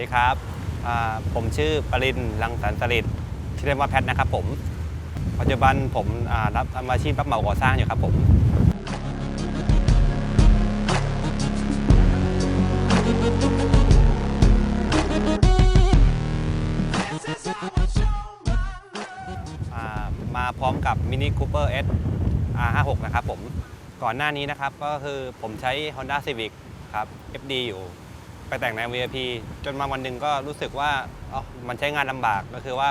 ดีครับผมชื่อปรินลังสรรสลิดชื่อเล่นว่าแพทนะครับผม ปัจจุบันผมรับทำอาชีพรับเหมาก่อสร้างอยู่ครับผมมาพร้อมกับ Mini Cooper S R56 นะครับผม ก่อนหน้านี้นะครับก็คือผมใช้ Honda Civic ครับ FD อยู่ ไปแต่งใน VIP จนมาวันหนึ่งก็รู้สึกว่าเอ้ามันใช้งานลำบากก็คือว่า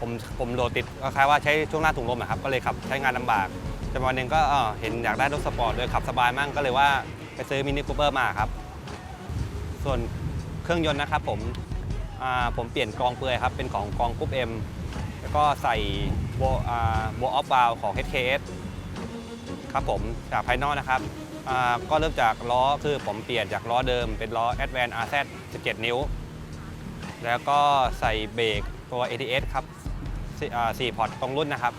ผมผมโหลดติดก็คล้ายว่าใช้ช่วงล่าถุงลมนะครับก็เลยขับใช้งานลำบากจนมาวันหนึ่งก็เอ้อเห็นอยากได้รถสปอร์ตเลยขับสบายมั่งก็เลยว่าไปซื้อ Mini Cooper มาครับ ส่วนเครื่องยนต์นะครับผมอ่าผมเปลี่ยนกรองเปลือยครับ เป็นของกรองกรุ๊ป M แล้วก็ใส่โบอ่าโบอฟบาวของ HKS ครับผมจากภายนอกนะครับ ก็เริ่มจากล้อคือผมเปลี่ยนจากล้อเดิมเป็นล้อ Advance RZ 17 นิ้ว แล้วก็ใส่เบรกตัว ATS ครับสี่อ่า4พอร์ตตรงรุ่นนะครับ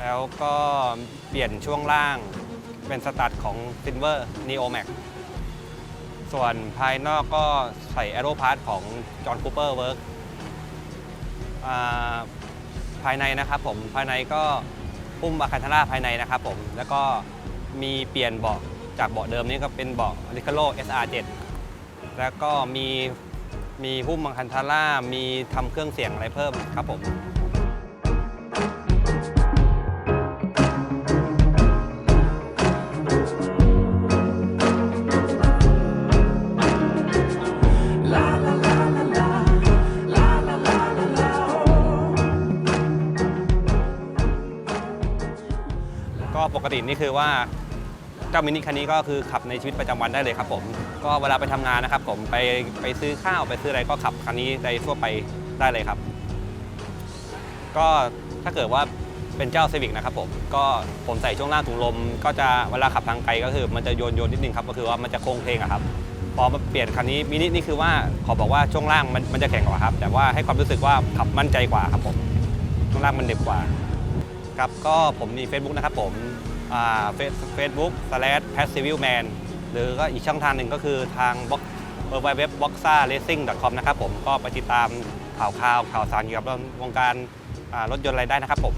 แล้วก็เปลี่ยนช่วงล่างเป็นสตัดของ Silver Neo Max ส่วนภายนอกก็ใส่ Aero Part ของ John Cooper Work ภายในนะครับผมภายในก็พุ่มอาคันธาราภายในนะครับผมแล้วก็ มีเปลี่ยนเบาะจากเบาะเดิมนี่ก็เป็นเบาะ r i c a r o SR7 แล้วก็มีมีพุ่มอาคันธารามีทำเครื่องเสียงอะไรเพิ่มครับผมก็ปกตินี่คือว่า เจ้ามินิคันนี้ก็คือขับในชีวิตประจำวันได้เลยครับผมก็เวลาไปทำงานนะครับผมไปไปซื้อข้าวไปซื้ออะไรก็ขับคันนี้ได้ทั่วไปได้เลยครับ ก็ถ้าเกิดว่าเป็นเจ้า Civic นะครับผมก็ผมใส่ช่วงล่างถุงลม ก็จะเวลาขับทางไกลก็คือ มันจะโยนโยนนิดนึงครับก็คือว่ามันจะโค้งเพลงอะครับพอมาเปลี่ยนคันนี้มินินี่คือว่าขอบอกว่าช่วงล่างมันมันจะแข็งกว่าครับ แต่ว่าให้ความรู้สึกว่าขับมั่นใจกว่าครับผมช่วงล่างมันเด็บกว่าครับก็ผมมี Facebook นะครับผม เฟซบุ๊กสแลดแพสซีวิลแมนหรือก็อีกช่องทางหนึ่งก็คือทางบล็อกเว็บบ็อกซ่าเรซิ่งคอมนะครับผมก็ไปติดตามข่าวข่าวข่าวสารเกี่ยวกับวงการรถยนต์อะไรได้นะครับผม